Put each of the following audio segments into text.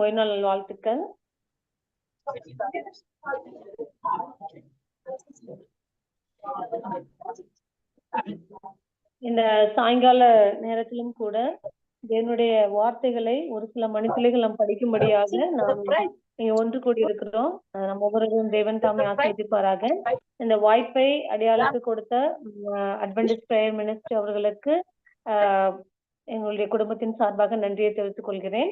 ஓய்நாள் வாழ்த்துக்கள். இந்த சாயங்கால நேரத்திலும் கூட என்னுடைய வார்த்தைகளை ஒரு சில மணித்துளிகள் நாம் படிக்கும்படியாக நாம் இங்க ஒன்று கூடி இருக்கிறோம் நம்ம ஒவ்வொருவரும் தேவன் தாமே ஆசிரியப்பாராக இந்த வாய்ப்பை அடையாளத்துக்கு கொடுத்த அட்வென்டிஸ் பிரேயர் மினிஸ்டர் அவர்களுக்கு ஆஹ் எங்களுடைய குடும்பத்தின் சார்பாக நன்றியை தெரிவித்துக் கொள்கிறேன்.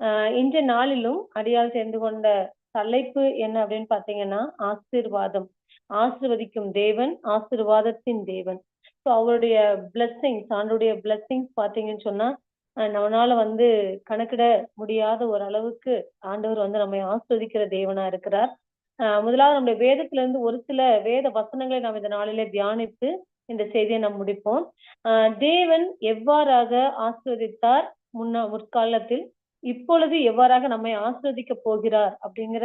ஆஹ் இன்றைய நாளிலும் அடியால் சேர்ந்து கொண்ட தலைப்பு என்ன அப்படின்னு பாத்தீங்கன்னா ஆசீர்வாதம். ஆசிர்வதிக்கும் தேவன் ஆசிர்வாதத்தின் தேவன். ஸோ அவருடைய பிளஸ்ஸிங்ஸ் ஆண்டுடைய பிளஸ்ஸிங்ஸ் பாத்தீங்கன்னு சொன்னா நம்மளால வந்து கணக்கிட முடியாத ஒரு அளவுக்கு ஆண்டவர் வந்து நம்மை ஆஸ்வதிக்கிற தேவனா இருக்கிறார். ஆஹ் முதலாவது நம்முடைய வேதத்துல இருந்து ஒரு சில வேத வசனங்களை நாம் இந்த நாளிலே தியானித்து இந்த செய்தியை நாம் முடிப்போம். ஆஹ் தேவன் எவ்வாறாக ஆஸ்வதித்தார் முன்னா முற்காலத்தில்? இப்பொழுது எவ்வாறாக நம்மை ஆஸ்வதிக்க போகிறார் அப்படிங்கிற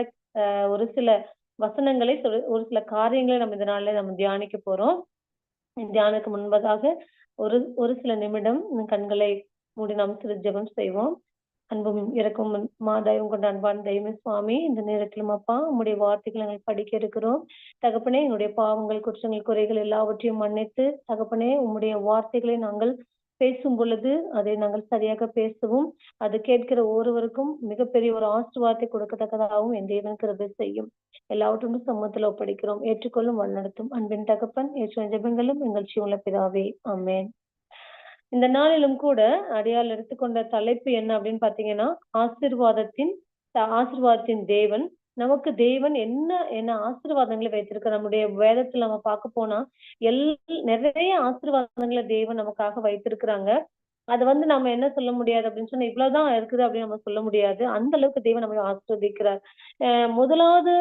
ஒரு சில வசனங்களை சொல் ஒரு சில காரியங்களை நம்ம இதனால நம்ம தியானிக்க போறோம். தியானுக்கு முன்பதாக ஒரு ஒரு சில நிமிடம் கண்களை மூடி நாம் சிறு ஜெபம் செய்வோம். அன்பும் இறக்கும் மாதாயம் கொண்ட அன்பான தெய்வ சுவாமி இந்த நேரத்திலும் அப்பா உங்களுடைய வார்த்தைகளை நாங்கள் படிக்க இருக்கிறோம். தகப்பனே என்னுடைய பாவங்கள் குற்றங்கள் குறைகள் எல்லாவற்றையும் மன்னித்து தகப்பனே உங்களுடைய வார்த்தைகளை நாங்கள் பேசும் பொழுது அதை நாங்கள் சரியாக பேசவும். அது கேட்கிற ஒருவருக்கும் மிகப்பெரிய ஒரு ஆசிர்வாதத்தை கொடுக்கத்தக்கதாகவும் என் தேவன் கிருபை செய்யும். எல்லாவற்றும் சமூகத்தில் ஒப்படைக்கிறோம். ஏற்றுக்கொள்ளும் வழிநடத்தும். அன்பின் தகப்பன் ஏற்று ஜெபங்களும் எங்கள் சிவல பிதாவே. ஆமேன். இந்த நாளிலும் கூட அடியால் எடுத்துக்கொண்ட தலைப்பு என்ன அப்படின்னு பாத்தீங்கன்னா ஆசிர்வாதத்தின் ஆசிர்வாதத்தின் தேவன் நமக்கு தேவன் என்ன என்ன ஆசீர்வாதங்களை வைத்திருக்க நம்முடைய வேதத்துல நம்ம பார்க்க போனா எல் நிறைய ஆசீர்வாதங்களை தேவன் நமக்காக வைத்திருக்கிறாங்க. அது வந்து நம்ம என்ன சொல்ல முடியாது அப்படின்னு சொன்னா இவ்வளவுதான் இருக்குது அப்படின்னு நம்ம சொல்ல முடியாது. அந்த அளவுக்கு தேவன் நம்ம ஆசிர்வதிக்கிறார். அஹ் முதலாவது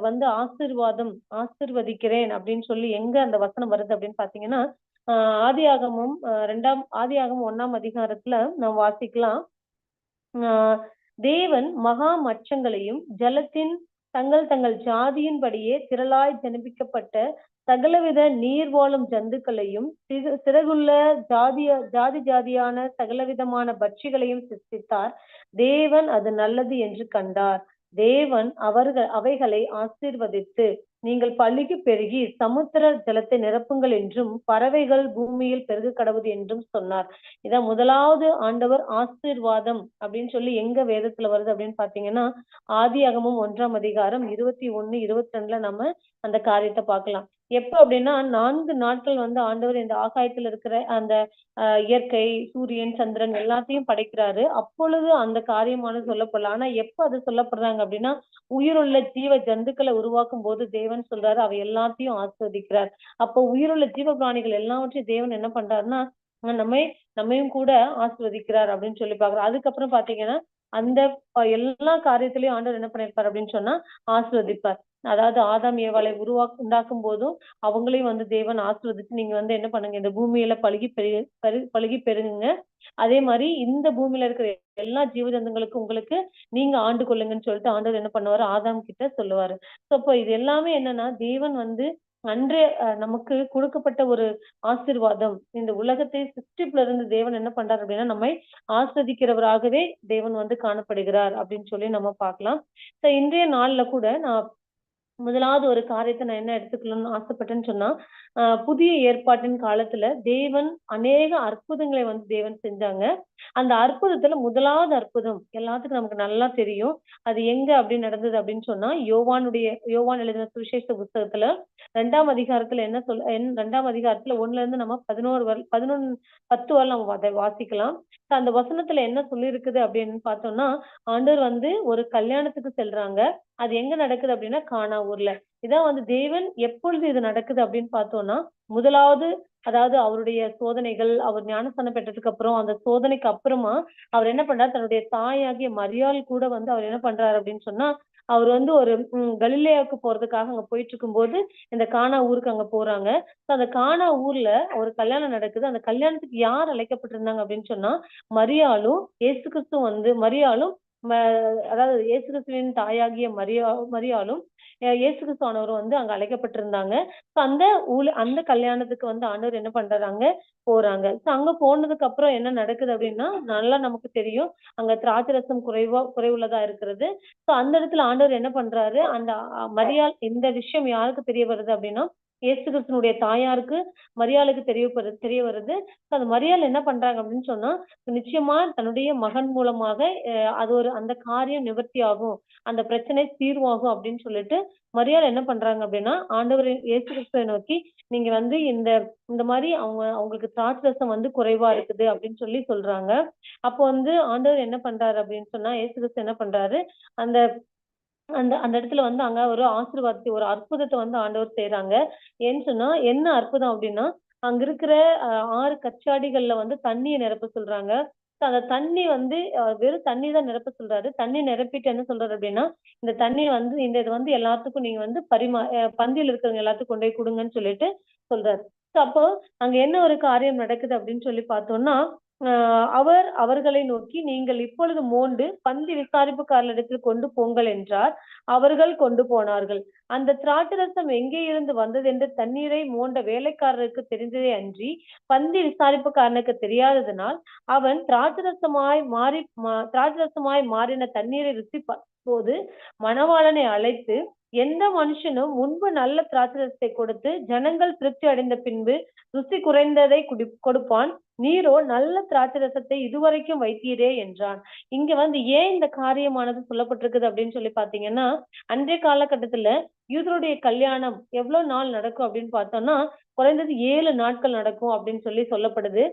வந்து ஆசிர்வாதம் ஆசிர்வதிக்கிறேன் அப்படின்னு சொல்லி எங்க அந்த வசனம் வருது அப்படின்னு பாத்தீங்கன்னா ஆஹ் ஆதி ஆகமும் ரெண்டாம் ஆதி ஆகமும் ஒன்னாம் அதிகாரத்துல நாம் வாசிக்கலாம். ஆஹ் தேவன் மகா மச்சங்களையும் ஜலத்தின் தங்கள் தங்கள் ஜாதியின்படியே திரளாய் ஜனிப்பிக்கப்பட்ட சகலவித நீர் வாழும் ஜந்துக்களையும் சிறகுள்ள ஜாதிய ஜாதி ஜாதியான சகலவிதமான பட்சிகளையும் சிருஷ்டித்தார். தேவன் அது நல்லது என்று கண்டார். தேவன் அவர்கள் அவைகளை ஆசீர்வதித்து நீங்கள் பழுகி பெருகி சமுத்திர ஜலத்தை நிரப்புங்கள் என்றும் பறவைகள் பூமியில் பெருக கடவுது என்றும் சொன்னார். இதான் முதலாவது ஆண்டவர் ஆசீர்வாதம் அப்படின்னு சொல்லி எங்க வேதத்துல வருது அப்படின்னு பாத்தீங்கன்னா ஆதி அகமும் ஒன்றாம் அதிகாரம் இருபத்தி ஒண்ணு இருபத்தி ரெண்டுல நம்ம அந்த காரியத்தை பார்க்கலாம் எப்ப அப்படின்னா நான்கு நாட்கள் வந்து ஆண்டவர் இந்த ஆகாயத்துல இருக்கிற அந்த இயற்கை சூரியன் சந்திரன் எல்லாத்தையும் படைக்கிறாரு. அப்பொழுது அந்த காரியமானது சொல்லப்படலாம் ஆனா எப்ப அது சொல்லப்படுறாங்க அப்படின்னா உயிருள்ள ஜீவ ஜந்துக்களை உருவாக்கும் போது தேவன் சொல்றாரு அவை எல்லாத்தையும் ஆஸ்வதிக்கிறார். அப்போ உயிருள்ள ஜீவ பிராணிகள் எல்லாவற்றையும் தேவன் என்ன பண்றாருன்னா நம்மை நம்மையும் கூட ஆஸ்வதிக்கிறார் அப்படின்னு சொல்லி பாக்குறோம் அதுக்கப்புறம் பாத்தீங்கன்னா அந்த எல்லா காரியத்திலயும் ஆண்டவர் என்ன பண்ணிருப்பார் அப்படின்னு சொன்னா ஆசிர்வதிப்பார். அதாவது ஆதாம் ஏவாளை உருவா உண்டாக்கும் போதும் அவங்களையும் வந்து தேவன் ஆசிர்வதிச்சு நீங்க வந்து என்ன பண்ணுங்க இந்த பூமியில பழுகி பெரு பழுகி பெருங்குங்க அதே மாதிரி இந்த பூமியில இருக்கிற எல்லா ஜீவஜந்துங்களுக்கும் உங்களுக்கு நீங்க ஆண்டு கொள்ளுங்கன்னு சொல்லிட்டு ஆண்டவர் என்ன பண்ணுவாரு? ஆதாம் கிட்ட சொல்லுவாரு. சோ அப்போ இது எல்லாமே என்னன்னா தேவன் வந்து அன்றே நமக்கு கொடுக்கப்பட்ட ஒரு ஆசிர்வாதம். இந்த உலகத்தை சிருஷ்டிப்புல இருந்து தேவன் என்ன பண்றார் அப்படின்னா நம்மை ஆஸ்வதிக்கிறவராகவே தேவன் வந்து காணப்படுகிறார் அப்படின்னு சொல்லி நம்ம பார்க்கலாம். இன்றைய நாள்ல கூட நான் முதலாவது ஒரு காரியத்தை நான் என்ன எடுத்துக்கணும்னு ஆசைப்பட்டேன்னு சொன்னா ஆஹ் புதிய ஏற்பாட்டின் காலத்துல தேவன் அநேக அற்புதங்களை வந்து தேவன் செஞ்சாங்க. அந்த அற்புதத்துல முதலாவது அற்புதம் எல்லாத்துக்கும் நமக்கு நல்லா தெரியும். அது எங்க அப்படி நடந்தது அப்படின்னு சொன்னா யோவானுடைய யோவான் எழுதின சுவிசேஷ புத்தகத்துல ரெண்டாம் அதிகாரத்துல என்ன சொல் ரெண்டாம் அதிகாரத்துல ஒண்ணுல இருந்து நம்ம பதினோரு வர பதினொன்னு பத்து வரை நம்ம அதை வாசிக்கலாம். அந்த வசனத்துல என்ன சொல்லி இருக்குது அப்படின்னு பார்த்தோம்னா ஆண்டவர் வந்து ஒரு கல்யாணத்துக்கு செல்றாங்க. அது எங்க நடக்குது அப்படின்னா காணாவூர்ல. ஊர்ல இதான் வந்து தேவன் எப்பொழுது இது நடக்குது அப்படின்னு பார்த்தோம்னா முதலாவது அதாவது அவருடைய சோதனைகள் அவர் ஞானஸ்தானம் பெற்றதுக்கு அப்புறம் அந்த சோதனைக்கு அப்புறமா அவர் என்ன பண்றாரு? தன்னுடைய தாயாகிய மரியாள் கூட வந்து அவர் என்ன பண்றாரு அப்படின்னு சொன்னா அவர் வந்து ஒரு கலிலேயாவுக்கு போறதுக்காக அங்க போயிட்டு இருக்கும்போது இந்த கானா ஊருக்கு அங்க போறாங்க. அந்த கானா ஊர்ல ஒரு கல்யாணம் நடக்குது. அந்த கல்யாணத்துக்கு யார் அழைக்கப்பட்டிருந்தாங்க அப்படின்னு சொன்னா மரியாளும் ஏசு கிறிஸ்து வந்து மரியாளும் அதாவது இயேசு கிறிஸ்துவின் தாயாகிய மரியா மரியாலும் அஹ் இயேசு வந்து அங்க அழைக்கப்பட்டிருந்தாங்க. So அந்த ஊழ அந்த கல்யாணத்துக்கு வந்து ஆண்டவர் என்ன பண்றாங்க போறாங்க. So அங்க போனதுக்கு அப்புறம் என்ன நடக்குது அப்படின்னா நல்லா நமக்கு தெரியும். அங்க திராட்சரசம் குறைவா குறைவுள்ளதா இருக்கிறது. சோ அந்த இடத்துல ஆண்டவர் என்ன பண்றாரு? அந்த மரியாள் இந்த விஷயம் யாருக்கு தெரிய வருது அப்படின்னா இயேசு கிறிஸ்துனுடைய தாயாருக்கு மரியாளுக்கு தெரிய தெரிய வருது. அது அந்த மரியாள் என்ன பண்றாங்க அப்படின்னு சொன்னா நிச்சயமா தன்னுடைய மகன் மூலமாக அது ஒரு அந்த காரியம் நிவர்த்தி ஆகும் அந்த பிரச்சனை தீர்வாகும் அப்படின்னு சொல்லிட்டு மரியாள் என்ன பண்றாங்க அப்படின்னா ஆண்டவர் இயேசு கிறிஸ்துவை நோக்கி நீங்க வந்து இந்த இந்த மாதிரி அவங்க அவங்களுக்கு திராட்சரசம் வந்து குறைவா இருக்குது அப்படின்னு சொல்லி சொல்றாங்க. அப்போ வந்து ஆண்டவர் என்ன பண்றாரு அப்படின்னு சொன்னா இயேசு கிறிஸ்து என்ன பண்றாரு அந்த அந்த அந்த இடத்துல வந்து அங்க ஒரு ஆசீர்வாதத்தை ஒரு அற்புதத்தை வந்து ஆண்டவர் செய்றாங்க. ஏன்னு சொன்னா என்ன அற்புதம் அப்படின்னா அங்க இருக்கிற ஆறு கச்சாடிகள்ல வந்து தண்ணியை நிரப்ப சொல்றாங்க. அந்த தண்ணி வந்து வெறும் தண்ணி தான் நிரப்ப சொல்றாரு. தண்ணி நிரப்பிட்டு என்ன சொல்றாரு அப்படின்னா இந்த தண்ணி வந்து இந்த இது வந்து எல்லாத்துக்கும் நீங்க வந்து பரிமா அஹ், பந்தியில் இருக்கிறவங்க எல்லாத்துக்கும் கொண்டு போய் கொடுங்கன்னு சொல்லிட்டு சொல்றாரு. அப்போ அங்க என்ன ஒரு காரியம் நடக்குது அப்படின்னு சொல்லி பார்த்தோம்னா அவர் அவர்களை நோக்கி நீங்கள் இப்பொழுது மோண்டு பந்தி விசாரிப்புக்காரரிடத்தில் கொண்டு போங்கள் என்றார். அவர்கள் கொண்டு போனார்கள். அந்த திராட்சரசம் எங்கே இருந்து வந்தது என்று தண்ணீரை மோண்ட வேலைக்காரருக்கு தெரிந்ததே அன்றி பந்தி விசாரிப்புக்காரனுக்கு தெரியாததனால் அவன் திராட்சரசமாய் மாறி மா- திராட்சரசமாய் மாறின தண்ணீரை ருசி போது மணவாளனை அழைத்து எந்த மனுஷனும் முன்பு நல்ல திராட்சரசத்தை கொடுத்து ஜனங்கள் திருப்தி அடைந்த பின்பு ருசி குறைந்ததை குடி கொடுப்பான். நீரோ நல்ல திராட்சரசத்தை இதுவரைக்கும் வைத்தீரே என்றான். இங்க வந்து ஏன் இந்த காரியமானது சொல்லப்பட்டிருக்குது அப்படின்னு சொல்லி பாத்தீங்கன்னா அன்றைய காலகட்டத்துல யூதருடைய கல்யாணம் எவ்வளவு நாள் நடக்கும் அப்படின்னு பார்த்தோம்னா குறைந்தது ஏழு நாட்கள் நடக்கும் அப்படின்னு சொல்லி சொல்லப்படுது.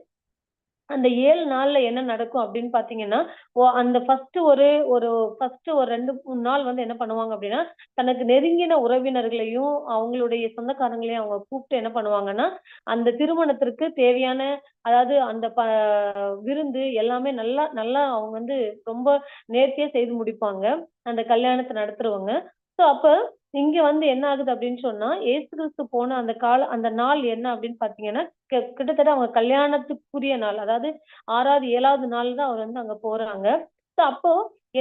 அந்த ஏழு நாள்ல என்ன நடக்கும் அப்படின்னு பாத்தீங்கன்னா ஓ அந்த ஃபர்ஸ்ட் ஒரு ஒரு ஃபர்ஸ்ட் ஒரு ரெண்டு மூணு நாள் வந்து என்ன பண்ணுவாங்க அப்படின்னா தனக்கு நெருங்கின உறவினர்களையும் அவங்களுடைய சொந்தக்காரங்களையும் அவங்க கூப்பிட்டு என்ன பண்ணுவாங்கன்னா அந்த திருமணத்திற்கு தேவையான அதாவது அந்த ப விருந்து எல்லாமே நல்லா நல்லா அவங்க வந்து ரொம்ப நேர்த்தியா செய்து முடிப்பாங்க. அந்த கல்யாணத்தை நடத்துறவங்க. சோ அப்ப இங்க வந்து என்ன ஆகுது அப்படின்னு சொன்னா ஏசு கிறிஸ்து போன அந்த கால அந்த நாள் என்ன அப்படின்னு பாத்தீங்கன்னா கிட்டத்தட்ட அவங்க கல்யாணத்துக்குரிய நாள் அதாவது ஆறாவது ஏழாவது நாள் தான் அவர் வந்து அங்க போறாங்க. சோ அப்போ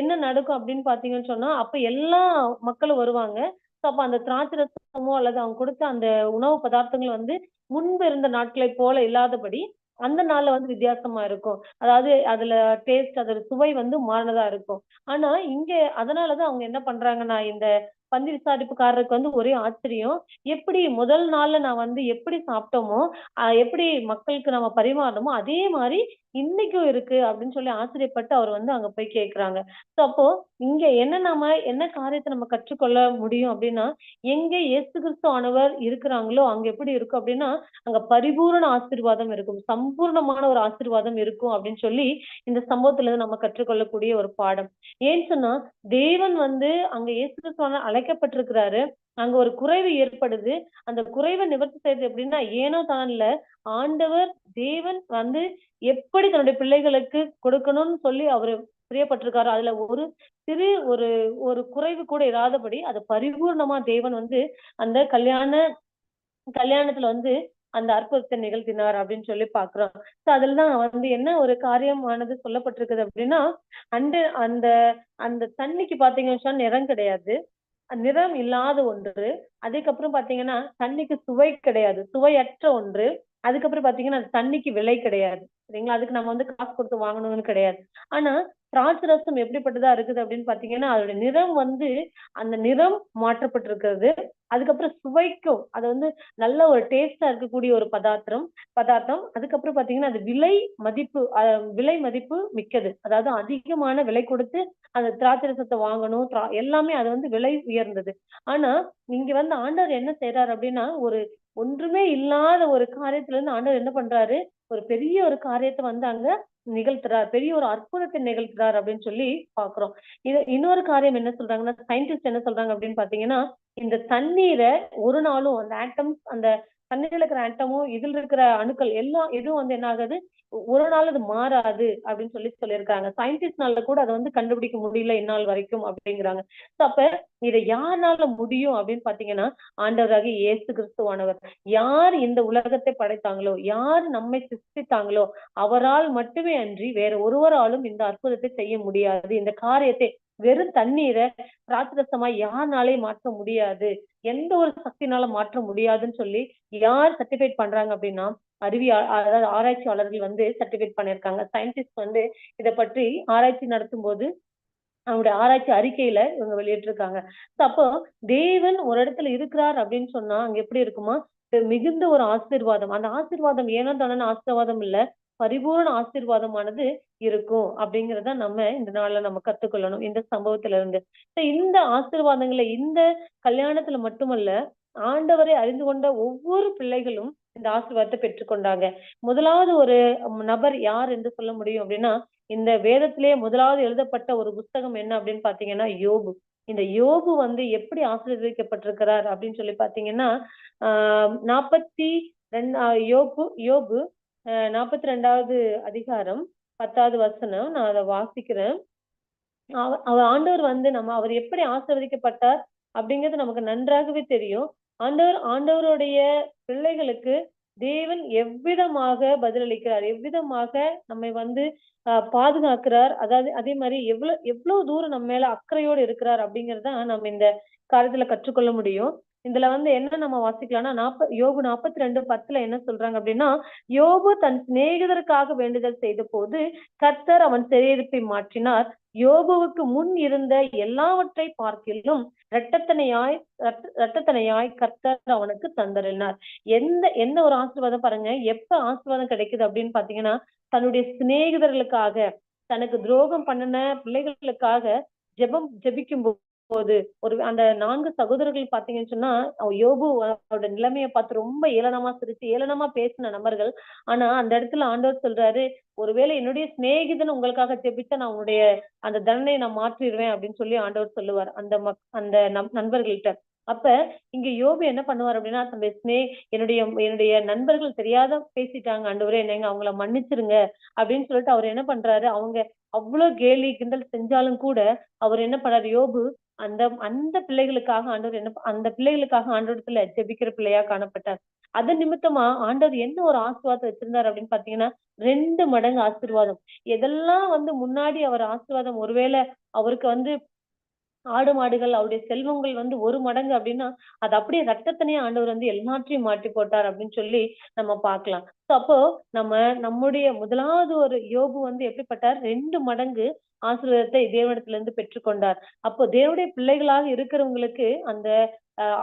என்ன நடக்கும் அப்படின்னு பாத்தீங்கன்னு சொன்னா அப்ப எல்லா மக்களும் வருவாங்க. சோ அப்ப அந்த திராட்சை ரசமோ அல்லது அவங்க கொடுத்த அந்த உணவு பதார்த்தங்கள் வந்து முன்பு இருந்த நாட்களை போல இல்லாதபடி அந்த நாள்ல வந்து வித்தியாசமா இருக்கும். அதாவது அதுல டேஸ்ட் அதோட சுவை வந்து மாறினதா இருக்கும். ஆனா இங்க அதனாலதான் அவங்க என்ன பண்றாங்கன்னா இந்த பந்தி விசாரிப்புக்காரருக்கு வந்து ஒரே ஆச்சரியம். எப்படி முதல் நாள்ல நான் வந்து எப்படி சாப்பிட்டோமோ எப்படி மக்களுக்கு நம்ம பரிமாறணுமோ அதே மாதிரி இன்னைக்கும் இருக்கு அப்படின்னு சொல்லி ஆச்சரியப்பட்டு அவர் வந்து அங்க போய் கேக்குறாங்க. சோ அப்போ இங்க என்ன நாம என்ன காரியத்தை நம்ம கற்றுக்கொள்ள முடியும் அப்படின்னா எங்க இயேசு கிறிஸ்து ஆனவர் இருக்கிறாங்களோ அங்க எப்படி இருக்கும் அப்படின்னா அங்க பரிபூர்ண ஆசீர்வாதம் இருக்கும் சம்பூர்ணமான ஒரு ஆசீர்வாதம் இருக்கும் அப்படின்னு சொல்லி இந்த சம்பவத்துல இருந்து நம்ம கற்றுக்கொள்ளக்கூடிய ஒரு பாடம். ஏன்னு சொன்னா தேவன் வந்து அங்க இயேசு கிறிஸ்துவான அழைக்கப்பட்டிருக்கிறாரு. அங்க ஒரு குறைவு ஏற்படுது. அந்த குறைவை நிவர்த்தி செய்யறது எப்படின்னா ஏனோ தான்ல ஆண்டவர் தேவன் வந்து எப்படி தன்னுடைய பிள்ளைகளுக்கு கொடுக்கணும்னு சொல்லி அவரு பிரியப்பட்டிருக்காரு. அதுல ஒரு சிறு ஒரு ஒரு குறைவு கூட இராதபடி அது பரிபூர்ணமா தேவன் வந்து அந்த கல்யாண கல்யாணத்துல வந்து அந்த அற்புதத்தை நிகழ்த்தினார் அப்படின்னு சொல்லி பாக்குறோம். சோ அதுலதான் வந்து என்ன ஒரு காரியமானது சொல்லப்பட்டிருக்குது அப்படின்னா அந்த அந்த அந்த தண்ணிக்கு பாத்தீங்கன்னு சொன்னா நிறம் கிடையாது. நிறம் இல்லாத ஒன்று. அதுக்கப்புறம் பாத்தீங்கன்னா தண்ணிக்கு சுவை கிடையாது. சுவையற்ற ஒன்று. அதுக்கப்புறம் பாத்தீங்கன்னா தண்ணிக்கு விலை கிடையாது. சரிங்களா? அதுக்கு நம்ம வந்து காசு கொடுத்து வாங்கணும்னு கிடையாது. ஆனா திராட்சை ரசம் எப்படிப்பட்டதா இருக்குது அப்படின்னு பாத்தீங்கன்னா அதோட நிறம் வந்து அந்த நிறம் மாற்றப்பட்டிருக்கிறது. அதுக்கப்புறம் சுவைக்கும். அது வந்து நல்ல ஒரு டேஸ்டா இருக்கக்கூடிய ஒரு பதார்த்தம் பதார்த்தம். அதுக்கப்புறம் பாத்தீங்கன்னா அது விலை மதிப்பு விலை மதிப்பு மிக்கது. அதாவது அதிகமான விலை கொடுத்து அந்த திராட்சை ரசத்தை வாங்கணும். எல்லாமே அது வந்து விலை உயர்ந்தது. ஆனா இங்க வந்து ஆண்டவர் என்ன செய்யறாரு அப்படின்னா ஒரு ஒன்றுமே இல்லாத ஒரு காரியத்துல இருந்து ஆண்டவர் என்ன பண்றாரு? ஒரு பெரிய ஒரு காரியத்தை வந்து அங்க நிகழ்த்துறார். பெரிய ஒரு அற்புதத்தை நிகழ்த்துறார் அப்படின்னு சொல்லி பாக்குறோம் இது இன்னொரு காரியம் என்ன சொல்றாங்கன்னா சயின்டிஸ்ட் என்ன சொல்றாங்க அப்படின்னு பாத்தீங்கன்னா இந்த தண்ணீரை ஒரு நாளும் அந்த ஆட்டம்ஸ் அந்த தண்ணீர்ல இருக்கிற ஆட்டமும் இதுல இருக்கிற அணுக்கள் எல்லாம் எதுவும் வந்து என்ன ஆகுது? ஒரு நாள் அது மாறாது அப்படின்னு சொல்லி சொல்லியிருக்காங்க சயின்டிஸ்ட்னால கூட அதை வந்து கண்டுபிடிக்க முடியல இந்நாள் வரைக்கும் அப்படிங்கிறாங்க. அப்ப இதை யாருனால முடியும் அப்படின்னு பாத்தீங்கன்னா ஆண்டவராக இயேசு கிறிஸ்துவானவர். யார் இந்த உலகத்தை படைத்தாங்களோ யார் நம்மை சிருஷ்டித்தாங்களோ அவரால் மட்டுமே அன்றி வேற ஒருவராலும் இந்த அற்புதத்தை செய்ய முடியாது. இந்த காரியத்தை வெறும் தண்ணீரை திராட்சரசமா யாருனாலையும் மாற்ற முடியாது. எந்த ஒரு சக்தினால மாற்ற முடியாதுன்னு சொல்லி யார் சர்டிஃபைட் பண்றாங்க அப்படின்னா அறிவி அதாவது ஆராய்ச்சியாளர்கள் வந்து சர்டிஃபைட் பண்ணியிருக்காங்க. சயின்டிஸ்ட் வந்து இதை பற்றி ஆராய்ச்சி நடத்தும் போது அவங்களுடைய ஆராய்ச்சி அறிக்கையில இவங்க வெளியிட்டிருக்காங்க. அப்போ தேவன் ஒரு இடத்துல இருக்கிறார் அப்படின்னு சொன்னா அங்க எப்படி இருக்குமா? மிகுந்த ஒரு ஆசீர்வாதம். அந்த ஆசீர்வாதம் ஏனோ தானே ஆசீர்வாதம் இல்ல. பரிபூர்ண ஆசீர்வாதமானது இருக்கும். அப்படிங்கிறத நம்ம இந்த நாள்ல நம்ம கத்துக்கொள்ளணும். இந்த சம்பவத்துல இருந்து இந்த ஆசீர்வாதங்களை இந்த கல்யாணத்துல மட்டுமல்ல ஆண்டவரை அறிந்து கொண்ட ஒவ்வொரு பிள்ளைகளும் இந்த ஆசீர்வாதத்தை பெற்றுக்கொண்டாங்க. முதலாவது ஒரு நபர் யார் என்று சொல்ல முடியும் அப்படின்னா இந்த வேதத்திலே முதலாவது எழுதப்பட்ட ஒரு புஸ்தகம் என்ன அப்படின்னு பாத்தீங்கன்னா யோபு. இந்த யோபு வந்து எப்படி ஆசீர்வதிக்கப்பட்டிருக்கிறார் அப்படின்னு சொல்லி பாத்தீங்கன்னா ஆஹ் நாற்பத்தி ரெண்டு யோபு யோபு நாற்பத்தி ரெண்டாவது அதிகாரம் பத்தாவது வசனம். நான் அதை வாசிக்கிறேன். அவர் ஆண்டவர் வந்து நம்ம அவர் எப்படி ஆசிர்வதிக்கப்பட்டார் அப்படிங்கிறது நமக்கு நன்றாகவே தெரியும். ஆண்டவர் ஆண்டவருடைய பிள்ளைகளுக்கு தேவன் எவ்விதமாக பதிலளிக்கிறார்? எவ்விதமாக நம்மை வந்து பாதுகாக்கிறார்? அதாவது அதே மாதிரி எவ்வளவு எவ்வளவு தூரம் நம்ம மேல அக்கறையோடு இருக்கிறார் அப்படிங்கறத நம்ம இந்த காலத்துல கற்றுக்கொள்ள முடியும். இதுல வந்து என்ன நம்ம வாசிக்கலாம்னா நாப்ப யோபு நாற்பத்தி ரெண்டு பத்துல என்ன சொல்றாங்க அப்படின்னா யோபு தன் சிநேகிதருக்காக வேண்டுதல் செய்த போது கர்த்தர் அவன் சிறையிருப்பை மாற்றினார். யோபுவுக்கு முன் இருந்த எல்லாவற்றை பார்க்கிலும் இரட்டத்தனையாய் இரட்டத்தனையாய் கர்த்தர் அவனுக்கு தந்தரினார் எந்த எந்த ஒரு ஆசீர்வாதம் பாருங்க. எப்ப ஆசீர்வாதம் கிடைக்குது அப்படின்னு பாத்தீங்கன்னா தன்னுடைய சிநேகிதர்களுக்காக தனக்கு துரோகம் பண்ணின பிள்ளைகளுக்காக ஜெபம் ஜெபிக்கும் போது ஒரு அந்த நான்கு சகோதரர்கள் பாத்தீங்கன்னு சொன்னா யோபு அவரோட நிலைமையை பார்த்து ரொம்ப ஏளனமா சிரிச்சு ஏளனமா பேசின நபர்கள். ஆனா அந்த இடத்துல ஆண்டவர் சொல்றாரு ஒருவேளை என்னுடைய சிநேகிதன் உங்களுக்காக ஜெபிச்சா நான் உன்னுடைய அந்த தண்டனை நான் மாற்றிடுவேன் அப்படின்னு சொல்லி ஆண்டவர் சொல்லுவார் அந்த மக் அந்த நண்பர்கள்ட்ட. அப்ப இங்க யோபு என்ன பண்ணுவார் அப்படின்னா தன்னுடைய ஸ்னே என்னுடைய என்னுடைய நண்பர்கள் தெரியாத பேசிட்டாங்க ஆண்டவரே என்னங்க அவங்கள மன்னிச்சிருங்க அப்படின்னு சொல்லிட்டு அவர் என்ன பண்றாரு அவங்க அவ்வளவு கேலி கிண்டல் செஞ்சாலும் கூட அவர் என்ன பண்றாரு யோபு அந்த அந்த பிள்ளைகளுக்காக ஆண்டவர் என்ன அந்த பிள்ளைகளுக்காக ஆண்டவரத்துல ஜெபிக்கிற பிள்ளையா காணப்பட்டார். அதன் நிமித்தமா ஆண்டவர் என்ன ஒரு ஆசீர்வாதம் வச்சிருந்தார் அப்படின்னு பாத்தீங்கன்னா ரெண்டு மடங்கு ஆசீர்வாதம். எதெல்லாம் வந்து முன்னாடி அவர் ஆசீர்வாதம் ஒருவேளை அவருக்கு வந்து ஆடு மாடுகள் அவருடைய செல்வங்கள் வந்து ஒரு மடங்கு அப்படின்னா அது அப்படியே ரத்தத்தனையே ஆண்டவர் வந்து எல்லாற்றையும் மாட்டி போட்டார் அப்படின்னு சொல்லி நம்ம பார்க்கலாம். ஸோ அப்போ நம்ம நம்முடைய முதலாவது ஒரு யோபு வந்து எப்படிப்பட்டார்? ரெண்டு மடங்கு ஆசீர்வாதத்தை தேவனிடத்துல இருந்து பெற்றுக்கொண்டார். அப்போ தேவனுடைய பிள்ளைகளாக இருக்கிறவங்களுக்கு அந்த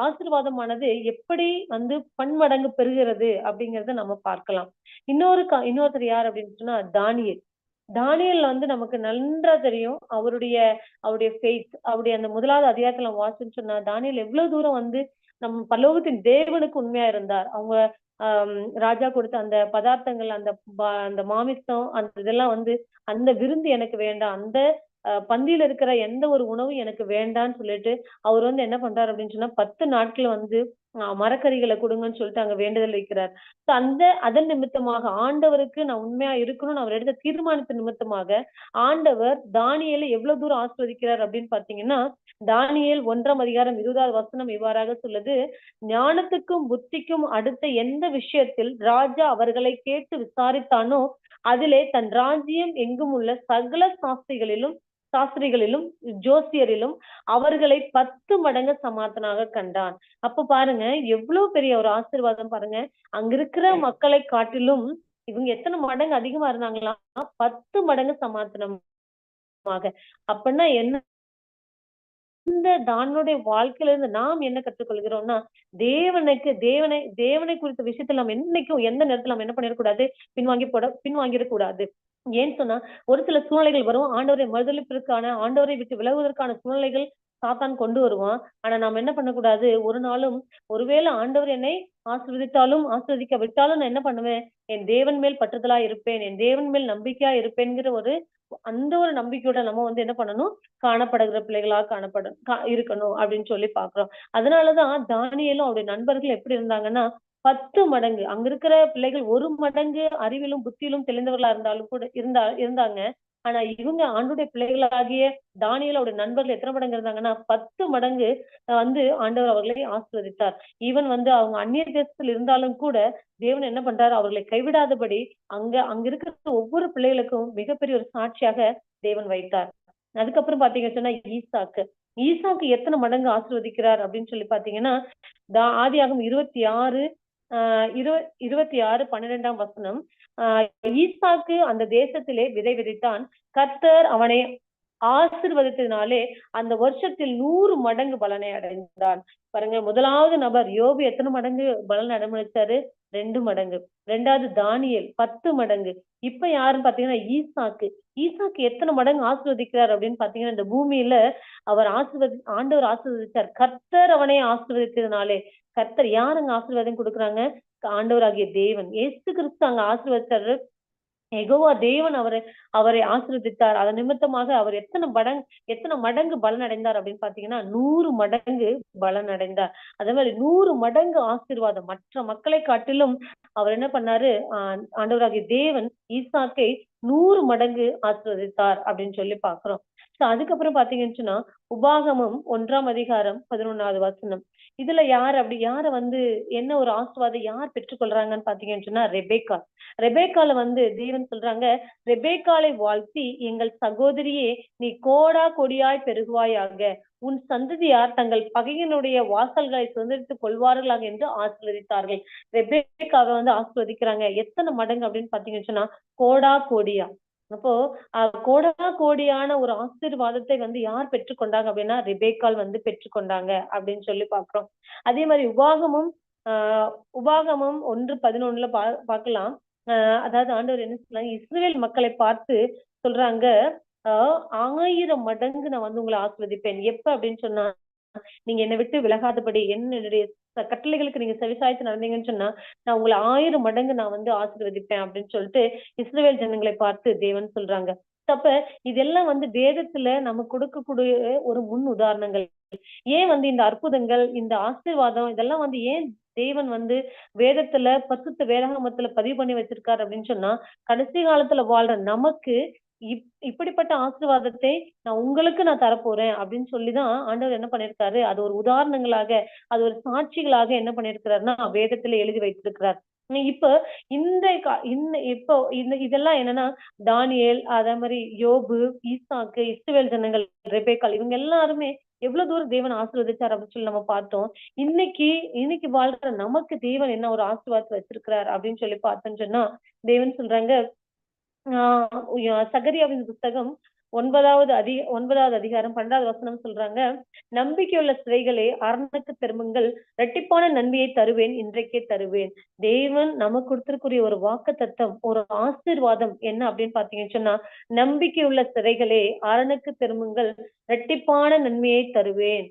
ஆசீர்வாதமானது எப்படி வந்து பன்மடங்கு பெறுகிறது அப்படிங்கறத நம்ம பார்க்கலாம். இன்னொரு இன்னொருத்தர் யார் அப்படின்னு சொன்னா தானியல். தானியல் வந்து நமக்கு நன்றா தெரியும். அவருடைய அவருடைய ஃபெய்த் அவருடைய அந்த முதலாவது அதிகாரத்துல வாசின்னு சொன்னா தானியல் எவ்வளவு தூரம் வந்து நம் பல்லோகத்தின் தேவனுக்கு உண்மையா இருந்தார். அவங்க ஆஹ் ராஜா கொடுத்த அந்த பதார்த்தங்கள் அந்த அந்த மாமிசம் அந்த இதெல்லாம் வந்து அந்த விருந்து எனக்கு வேண்டாம். அந்த பந்தியில இருக்கிற எந்த ஒரு உணவும் எனக்கு வேண்டான்னு சொல்லிட்டு அவர் வந்து என்ன பண்றாரு அப்படின்னு சொன்னா பத்து நாட்கள் வந்து மரக்கறிகளை கொடுங்கன்னு சொல்லிட்டு அங்க வேண்டுதல் வைக்கிறார். அந்த அதன் நிமித்தமாக ஆண்டவருக்கு நான் உண்மையா இருக்கணும்னு அவர் எடுத்த தீர்மானத்து நிமித்தமாக ஆண்டவர் தானியலை எவ்வளவு தூரம் ஆஸ்வதிக்கிறார் அப்படின்னு பாத்தீங்கன்னா தானியல் ஒன்றாம் அதிகாரம் இருபதாவது வசனம் இவ்வாறாக சொல்லுது ஞானத்துக்கும் புத்திக்கும் அடுத்த எந்த விஷயத்தில் ராஜா அவர்களை கேட்டு விசாரித்தானோ அதிலே தன் ராஜ்யம் எங்கும் உள்ள சகல சாஸ்திகளிலும் சாஸ்திரிகளிலும் ஜோசியரிலும் அவர்களை பத்து மடங்கு சமாத்தனாக கண்டான். அப்ப பாருங்க எவ்வளவு பெரிய ஒரு ஆசிர்வாதம் பாருங்க. அங்க இருக்கிற மக்களை காட்டிலும் இவங்க எத்தனை மடங்கு அதிகமா இருந்தாங்களா பத்து மடங்கு சமாத்தனமாக அப்படின்னா என்ன இந்த தானுடைய வாழ்க்கையில இருந்து நாம் என்ன கற்றுக்கொள்கிறோம்னா தேவனுக்கு தேவனை தேவனை குறித்த விஷயத்துல நம்ம என்னைக்கும் எந்த நேரத்துல நம்ம என்ன பண்ணிடக்கூடாது? பின்வாங்கி போட பின்வாங்கிடக்கூடாது. ஏன்னு சொன்னா ஒரு சில சூழ்நிலைகள் வரும். ஆண்டவரை மறுதளிப்பிற்கான ஆண்டவரை விட்டு விலகுவதற்கான சூழ்நிலைகள் சாத்தான் கொண்டு வருவான். ஆனா நாம என்ன பண்ணக்கூடாது? ஒரு நாளும் ஒருவேளை ஆண்டவர் என்னை ஆசிர்வதித்தாலும் ஆசிர்வதிக்க விட்டாலும் நான் என்ன பண்ணுவேன்? என் தேவன் மேல் பற்றுதலா இருப்பேன் என் தேவன் மேல் நம்பிக்கையா இருப்பேன்ங்கிற ஒரு அந்த ஒரு நம்பிக்கையோட நம்ம வந்து என்ன பண்ணணும்? காணப்படுகிற பிள்ளைகளா காணப்படும் இருக்கணும் அப்படின்னு சொல்லி பாக்குறோம் அதனாலதான் தானியலும் அவருடைய நண்பர்கள் எப்படி இருந்தாங்கன்னா பத்து மடங்கு அங்க இருக்கிற பிள்ளைகள் ஒரு மடங்கு அறிவிலும் புத்தியிலும் தெளிந்தவர்களா இருந்தாலும் கூட இருந்தா இருந்தாங்க. ஆனா இவங்க ஆண்டுடைய பிள்ளைகளாகிய தானியலோட நண்பர்கள் எத்தனை மடங்கு இருந்தாங்கன்னா பத்து மடங்கு வந்து ஆண்டவர் அவர்களை ஆசிர்வதித்தார். ஈவன் வந்து அவங்க அந்நிய தேசத்தில் இருந்தாலும் கூட தேவன் என்ன பண்றாரு? அவர்களை கைவிடாதபடி அங்க அங்க இருக்கிற ஒவ்வொரு பிள்ளைகளுக்கும் மிகப்பெரிய ஒரு சாட்சியாக தேவன் வைத்தார். அதுக்கப்புறம் பாத்தீங்கன்னா சொன்னா ஈசாக்கு. ஈசாக்கு எத்தனை மடங்கு ஆசிர்வதிக்கிறார் அப்படின்னு சொல்லி பாத்தீங்கன்னா தா- ஆதியாகமம் இருபத்தி ஆறு ஆஹ் இரு இருபத்தி ஆறு பன்னிரெண்டாம் வசனம் ஈசாக்கு அந்த தேசத்திலே விதை விதைத்தான். கர்த்தர் அவனை ஆசிர்வதித்ததினாலே அந்த வருஷத்தில் நூறு மடங்கு பலனை அடைந்தான். பாருங்க முதலாவது நபர் யோபு எத்தனை மடங்கு பலன் அடைமளிச்சாரு? ரெண்டு மடங்கு. ரெண்டாவது தானியல் பத்து மடங்கு. இப்ப யாருன்னு பாத்தீங்கன்னா ஈசாக்கு ஈசாக்கு எத்தனை மடங்கு ஆசிர்வதிக்கிறார் அப்படின்னு பாத்தீங்கன்னா இந்த பூமியில அவர் ஆசிர்வதி ஆண்டவர் ஆசிர்வதித்தார் கர்த்தர் அவனை ஆசிர்வதித்ததுனாலே. கர்த்தர் யாருங்க ஆசீர்வாதம் கொடுக்குறாங்க? ஆண்டவராகிய தேவன். ஏசு கிறிஸ்து அங்க ஆசீர்வதிச்சாரு. எகோவா தேவன் அவரை அவரை ஆசீர்வதித்தார். அதன் நிமித்தமாக அவர் எத்தனை மடங்கு எத்தனை மடங்கு பலன் அடைந்தார் அப்படின்னு பாத்தீங்கன்னா நூறு மடங்கு பலன் அடைந்தார் அதே மாதிரி நூறு மடங்கு ஆசீர்வாதம். மற்ற மக்களை காட்டிலும் அவர் என்ன பண்ணாரு? ஆஹ் ஆண்டவராகிய தேவன் ஈசாக்கை நூறு மடங்கு ஆசீர்வதித்தார் அப்படின்னு சொல்லி பாக்குறோம் ஸோ அதுக்கப்புறம் பாத்தீங்கன்னு சொன்னா உபாகமம் ஒன்றாம் அதிகாரம் பதினொன்னாவது வசனம். இதுல யார் அப்படி யார வந்து என்ன ஒரு ஆசீர்வாதம் யார் பெற்றுக்கொள்றாங்கன்னு பாத்தீங்கன்னு சொன்னா ரெபேக்கா. ரெபேக்கால வந்து தேவன் சொல்றாங்க ரெபேக்காலை வாழ்த்தி எங்கள் சகோதரியே நீ கோடா கொடியாய் பெருகுவாயாக. உன் சந்ததியார் தங்கள் பகையினுடைய வாசல்களை சுதந்திரித்துக் கொள்வார்களாக என்று ஆசீர்வதித்தார்கள். ரெபேக்காவை வந்து ஆசீர்வதிக்கிறாங்க. எத்தனை மடங்கு அப்படின்னு பாத்தீங்கன்னு சொன்னா கோடா கோடியா. அப்போ கோடா கோடியான ஒரு ஆசீர்வாதத்தை வந்து யார் பெற்றுக்கொண்டாங்க அப்படின்னா ரிபேக்கால் வந்து பெற்றுக்கொண்டாங்க அப்படின்னு சொல்லி பாக்குறோம் அதே மாதிரி உபாகமும் ஆஹ் உபாகமும் ஒன்று பதினொன்னுல பா பார்க்கலாம். ஆஹ் அதாவது ஆண்டவர் என்ன சொல்லலாம் இஸ்ரேல் மக்களை பார்த்து சொல்றாங்க ஆஹ் ஆயிரம் மடங்கு நான் வந்து உங்களை ஆஸ்வதிப்பேன் எப்ப அப்படின்னு சொன்னா நீங்க என்னை விட்டு விலகாதபடி என்னுடைய கட்டளைகளுக்கு நீங்க செவிசாய்த்து நடந்தீங்கன்னு சொன்னா நான் உங்களை ஆயிரம் மடங்கு நான் வந்து ஆசீர்வதிப்பேன் அப்படின்னு சொல்லிட்டு இஸ்ரேல் ஜனங்களை பார்த்து தேவன் சொல்றாங்க. அப்ப இதெல்லாம் வந்து வேதத்துல நம்ம கொடுக்கக்கூடிய ஒரு முன் உதாரணங்கள். ஏன் வந்து இந்த அற்புதங்கள் இந்த ஆசீர்வாதம் இதெல்லாம் வந்து ஏன் தேவன் வந்து வேதத்துல பசுத்த வேதாகமத்துல பதிவு பண்ணி வச்சிருக்காரு அப்படின்னு சொன்னா கடைசி காலத்துல வாழ்ற நமக்கு இப்படிப்பட்ட ஆசீர்வாதத்தை நான் உங்களுக்கு நான் தரப்போறேன் அப்படின்னு சொல்லிதான் ஆண்டவர் என்ன பண்ணிருக்காரு அது ஒரு உதாரணங்களாக அது ஒரு சாட்சிகளாக என்ன பண்ணிருக்கிறாருன்னா வேதத்துல எழுதி வைத்திருக்கிறார். இப்ப இந்த இந்த இப்போ இந்த இதெல்லாம் என்னன்னா தானியல் அதே மாதிரி யோபு ஈசாக்கு இஸ்ரவேல் ஜனங்கள் ரெபேக்கால் இவங்க எல்லாருமே எவ்வளவு தூரம் தேவன் ஆசீர்வதிச்சார் அப்படின்னு சொல்லி நம்ம பார்த்தோம். இன்னைக்கு இன்னைக்கு வாழ்ற நமக்கு தேவன் என்ன ஒரு ஆசீர்வாதத்தை வச்சிருக்கிறார் அப்படின்னு சொல்லி பார்த்தோம்னு சொன்னா தேவன் சொல்றாங்க சகரியாவின் புஸ்தகம் ஒன்பதாவது அதி ஒன்பதாவது அதிகாரம் பன்னெண்டாவது வசனம் சொல்றாங்க நம்பிக்கையுள்ள சிறைகளே அரணுக்கு திரும்புங்கள் இரட்டிப்பான நன்மையை தருவேன் இன்றைக்கே தருவேன். தேவன் நமக்கு கொடுத்திருக்கூடிய ஒரு வாக்கு தத்தம் ஒரு ஆசீர்வாதம் என்ன அப்படின்னு பாத்தீங்கன்னு சொன்னா நம்பிக்கையுள்ள சிறைகளே அரணுக்கு திரும்புங்கள் இரட்டிப்பான நன்மையை தருவேன்.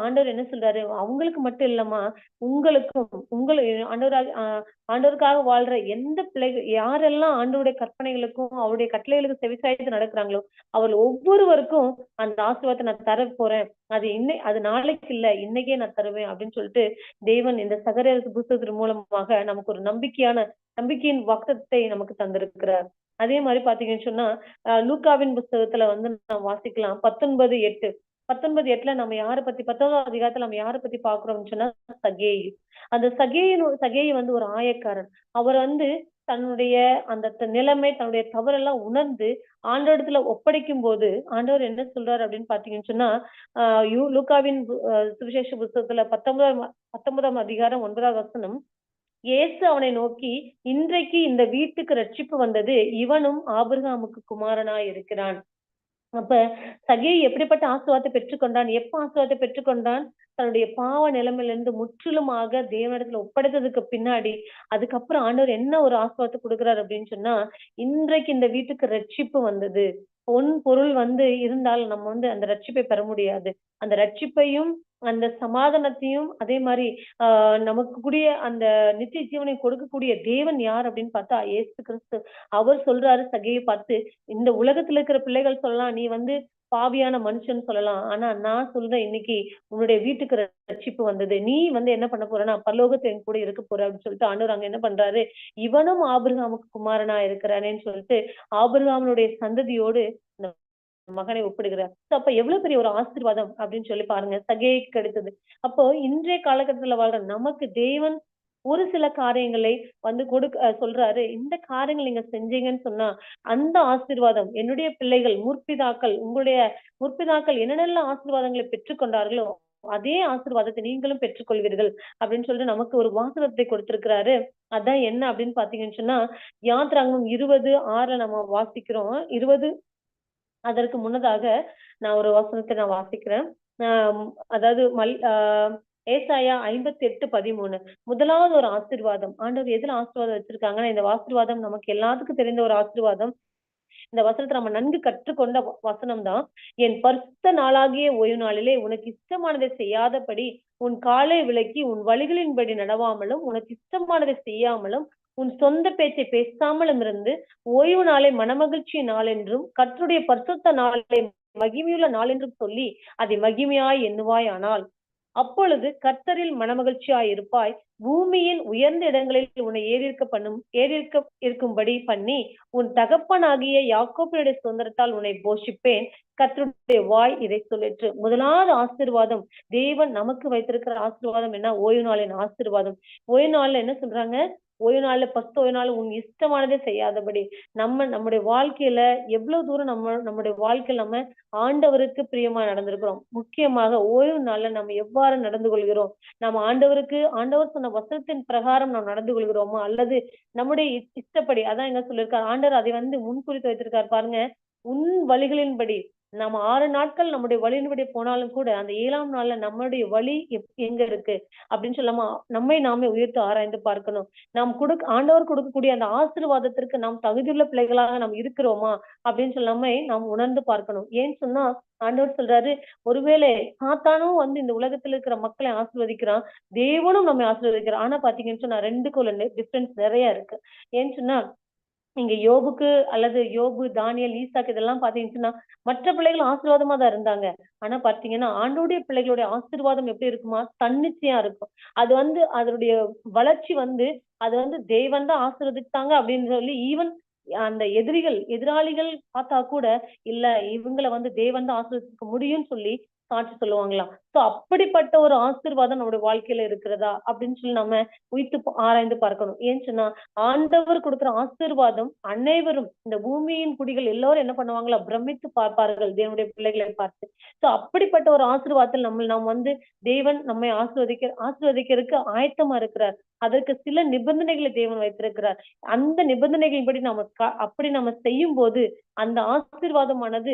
ஆண்டவர் என்ன சொல்றாரு? அவங்களுக்கு மட்டும் இல்லம்மா உங்களுக்கும் உங்களை ஆண்டவராக ஆண்டவருக்காக வாழ்ற எந்த பிள்ளைகள் யாரெல்லாம் ஆண்டவருடைய கற்பனைகளுக்கும் அவருடைய கட்டளைகளுக்கும் செவிசாய்த்து நடக்கிறாங்களோ அவர் ஒவ்வொருவருக்கும் அந்த ஆசீர்வாதத்தை நான் தர போறேன். அது இன்னை அது நாளைக்கு இல்ல இன்னைக்கே நான் தருவேன் அப்படின்னு சொல்லிட்டு தேவன் இந்த சகர புத்தகத்தின் மூலமாக நமக்கு ஒரு நம்பிக்கையான நம்பிக்கையின் வக்தத்தை நமக்கு தந்திருக்கிறார். அதே மாதிரி பாத்தீங்கன்னு சொன்னா லூக்காவின் புஸ்தகத்துல வந்து நான் வாசிக்கலாம். பத்தொன்பது எட்டு. பத்தொன்பது எட்டுல நம்ம யாரை பத்தி பத்தொன்பது அதிகாரத்துல நம்ம யாரை பத்தி பாக்குறோம்னு சொன்னா சகேயு. அந்த சகேயின் சகேயு வந்து ஒரு ஆயக்காரன். அவர் வந்து தன்னுடைய அந்த நிலைமை தன்னுடைய தவறெல்லாம் உணர்ந்து ஆண்டவரிடத்துல ஒப்படைக்கும் போது ஆண்டவர் என்ன சொல்றாரு அப்படின்னு பாத்தீங்கன்னு சொன்னா ஆஹ் யூ லூக்காவின் பு- சுவிசேஷ புத்தகத்துல பத்தொன்பதாம் பத்தொன்பதாம் அதிகாரம் ஒன்பதாவது வசனம் இயேசு அவனை நோக்கி இன்றைக்கு இந்த வீட்டுக்கு ரட்சிப்பு வந்தது இவனும் ஆபிரகாமுக்கு குமாரனாய் இருக்கிறான் அப்ப சகே எப்படிப்பட்ட ஆசுவாதத்தை பெற்றுக்கொண்டான்? எப்ப ஆசுவாதத்தை பெற்றுக்கொண்டான்? தன்னுடைய பாவ நிலைமையிலிருந்து முற்றிலுமாக தேவனிடத்துல ஒப்படைத்ததுக்கு பின்னாடி அதுக்கப்புறம் ஆண்டவர் என்ன ஒரு ஆசுவாதத்தை கொடுக்குறாரு அப்படின்னு சொன்னா இன்றைக்கு இந்த வீட்டுக்கு ரட்சிப்பு வந்தது. பொன் பொருள் வந்து இருந்தால் நம்ம வந்து அந்த ரட்சிப்பை பெற முடியாது. அந்த ரட்சிப்பையும் அந்த சமாதானத்தையும் அதே மாதிரி ஆஹ் நமக்கு கூடிய அந்த நித்திய ஜீவனை கொடுக்கக்கூடிய தேவன் யார் அப்படின்னு பார்த்தா ஏசு கிறிஸ்து. அவர் சொல்றாரு சகையை பார்த்து இந்த உலகத்துல இருக்கிற பிள்ளைகள் சொல்லலாம் நீ வந்து பாவியான மனுஷன் சொல்லலாம். ஆனா நான் சொல்றேன் இன்னைக்கு உன்னுடைய வீட்டுக்கு ரட்சிப்பு வந்தது. நீ வந்து என்ன பண்ண போறனா பரலோகத்து என் கூட இருக்க போற அப்படின்னு சொல்லிட்டு ஆண்டவர் அங்க என்ன பண்றாரு? இவனும் ஆபிரகாமுக்கு குமாரனா இருக்கிறானேன்னு சொல்லிட்டு ஆபிரகாமனுடைய சந்ததியோடு இந்த மகனை ஒப்பிடுகிறார். அப்ப எவ்வளவு பெரிய ஒரு ஆசீர்வாதம் அப்படின்னு சொல்லி பாருங்க. சகையை கிடைத்தது. அப்போ இன்றைய காலகட்டத்துல வாழ்ற நமக்கு தேவன் ஒரு சில காரியங்களை வந்து கொடுக்க சொல்றாரு. இந்த காரியங்கள் நீங்க செஞ்சீங்கன்னு சொன்னா அந்த ஆசீர்வாதம் என்னுடைய பிள்ளைகள் முற்பிதாக்கள் உங்களுடைய முற்பிதாக்கள் என்னென்ன ஆசீர்வாதங்களை பெற்றுக்கொண்டார்களோ அதே ஆசீர்வாதத்தை நீங்களும் பெற்றுக்கொள்வீர்கள் அப்படின்னு சொல்லிட்டு நமக்கு ஒரு வாசகத்தை கொடுத்திருக்கிறாரு. அதான் என்ன அப்படின்னு பாத்தீங்கன்னு சொன்னா யாத்ராங்கம் இருபது ஆறுல நம்ம வாசிக்கிறோம். இருபது அதற்கு முன்னதாக நான் ஒரு வசனத்தை நான் வாசிக்கிறேன். ஆஹ் அதாவது மல் ஆஹ் ஏசாயா ஐம்பத்தி எட்டு பதிமூணு. முதலாவது ஒரு ஆசிர்வாதம். ஆண்டவர் எதுல ஆசீர்வாதம் வச்சிருக்காங்கன்னா இந்த ஆசீர்வாதம் நமக்கு எல்லாத்துக்கும் தெரிந்த ஒரு ஆசீர்வாதம். இந்த வசனத்தை நம்ம நன்கு கற்றுக்கொண்ட வசனம் தான் என் பரிசுத்த நாளாகிய ஓய்வு நாளிலே உனக்கு இஷ்டமானதை செய்யாதபடி உன் காலை விலக்கி உன் வழிகளின்படி நடவாமலும் உனக்கு இஷ்டமானதை செய்யாமலும் உன் சொந்த பேச்சை பேசாமலும் இருந்து ஓய்வு நாளை மனமகிழ்ச்சி நாள் என்றும் கற்றுடைய பரிசுத்த நாளை மகிமையுள்ள நாள் என்றும் சொல்லி அதை மகிமையாய் எண்ணுவாய் ஆனால் அப்பொழுது கர்த்தரில் மனமகிழ்ச்சியாய் இருப்பாய். பூமியின் உயர்ந்த இடங்களில் உன்னை ஏறியிருக்க பண்ணும் ஏறியிருக்க இருக்கும்படி பண்ணி உன் தகப்பனாகிய யாக்கோப்பினுடைய சுதந்திரத்தால் உன்னை போஷிப்பேன். கர்த்தருடைய வாய் இதை சொல்லிற்று. முதலாவது ஆசீர்வாதம். தேவன் நமக்கு வைத்திருக்கிற ஆசீர்வாதம் என்ன? ஓய்வு நாளின் ஆசீர்வாதம். ஓய்வு நாள்ல என்ன சொல்றாங்க? ஓய்வு நாள் பத்து ஒரு நாள் உன் இஷ்டமானதே செய்யாதபடி நம்ம நம்முடைய வாழ்க்கையில எவ்வளவு தூரம் நம்ம நம்முடைய வாழ்க்கையில நம்ம ஆண்டவருக்கு பிரியமா நடந்திருக்கிறோம். முக்கியமாக ஓய்வு நாள்ல நம்ம எவ்வாறு நடந்து கொள்கிறோம்? நம்ம ஆண்டவருக்கு ஆண்டவர் சொன்ன வசனத்தின் பிரகாரம் நாம் நடந்து கொள்கிறோமா? அல்லது நம்முடைய இ- இஷ்டப்படி அதான் என்ன சொல்லியிருக்காரு ஆண்டவர் அதை வந்து முன்குறித்து வைத்திருக்காரு பாருங்க. உன் வழிகளின்படி நம்ம ஆறு நாட்கள் நம்முடைய வழியின்படி போனாலும் கூட அந்த ஏழாம் நாள்ல நம்மளுடைய வழி எப்- எங்க இருக்கு? அப்படின்னு சொல்லாம நம்மை நாமே உயர்த்து ஆராய்ந்து பார்க்கணும். நாம் கொடுக்க ஆண்டவர் கொடுக்கக்கூடிய அந்த ஆசீர்வாதத்திற்கு நாம் தகுதியுள்ள பிள்ளைகளாக நாம் இருக்கிறோமா? அப்படின்னு சொல்லாம நாம் உணர்ந்து பார்க்கணும். ஏன்னு சொன்னா ஆண்டவர் சொல்றாரு ஒருவேளை சாத்தானும் வந்து இந்த உலகத்துல இருக்கிற மக்களை ஆசீர்வதிக்கிறான். தேவனும் நம்மை ஆசீர்வதிக்கிறான் ஆனா பாத்தீங்கன்னு சொன்னா ரெண்டுக்குள்ள டிஃபரன்ஸ் நிறைய இருக்கு. ஏன்னு சொன்னா இங்க யோபுக்கு அல்லது யோபு தானியல் ஈசாக்கு இதெல்லாம் பாத்தீங்கன்னா மற்ற பிள்ளைகள் ஆசீர்வாதமா தான் இருந்தாங்க. ஆனா பாத்தீங்கன்னா ஆண்டோடைய பிள்ளைகளுடைய ஆசீர்வாதம் எப்படி இருக்குமா? தன்னிச்சையா இருக்கும். அது வந்து அதனுடைய வளர்ச்சி வந்து அது வந்து தேவன் தான் ஆசீர்வதித்தாங்க அப்படின்னு சொல்லி ஈவன் அந்த எதிரிகள் எதிராளிகள் பார்த்தா கூட இல்ல இவங்களை வந்து தேவன் தான் ஆசீர்வதிக்க முடியும்னு சொல்லி சாட்சி சொல்லுவாங்களாம். சோ அப்படிப்பட்ட ஒரு ஆசிர்வாதம் நம்மளுடைய வாழ்க்கையில இருக்கிறதா? அப்படின்னு சொல்லி நம்ம உயித்து ஆராய்ந்து பார்க்கணும். ஏன்னு சொன்னா ஆண்டவர் கொடுக்குற ஆசீர்வாதம் அனைவரும் இந்த பூமியின் குடிகள் எல்லாரும் என்ன பண்ணுவாங்களா? பிரமித்து பார்ப்பார்கள் தேவனுடைய பிள்ளைகளை பார்த்து. சோ அப்படிப்பட்ட ஒரு ஆசிர்வாதத்தில் நம்ம நாம் வந்து தேவன் நம்மை ஆசிர்வதிக்க ஆசிர்வதிக்கிறதுக்கு ஆயத்தமா இருக்கிறார். அதற்கு சில நிபந்தனைகளை தேவன் வைத்திருக்கிறார். அந்த நிபந்தனைகளின்படி நம்ம அப்படி நம்ம செய்யும் போது அந்த ஆசீர்வாதமானது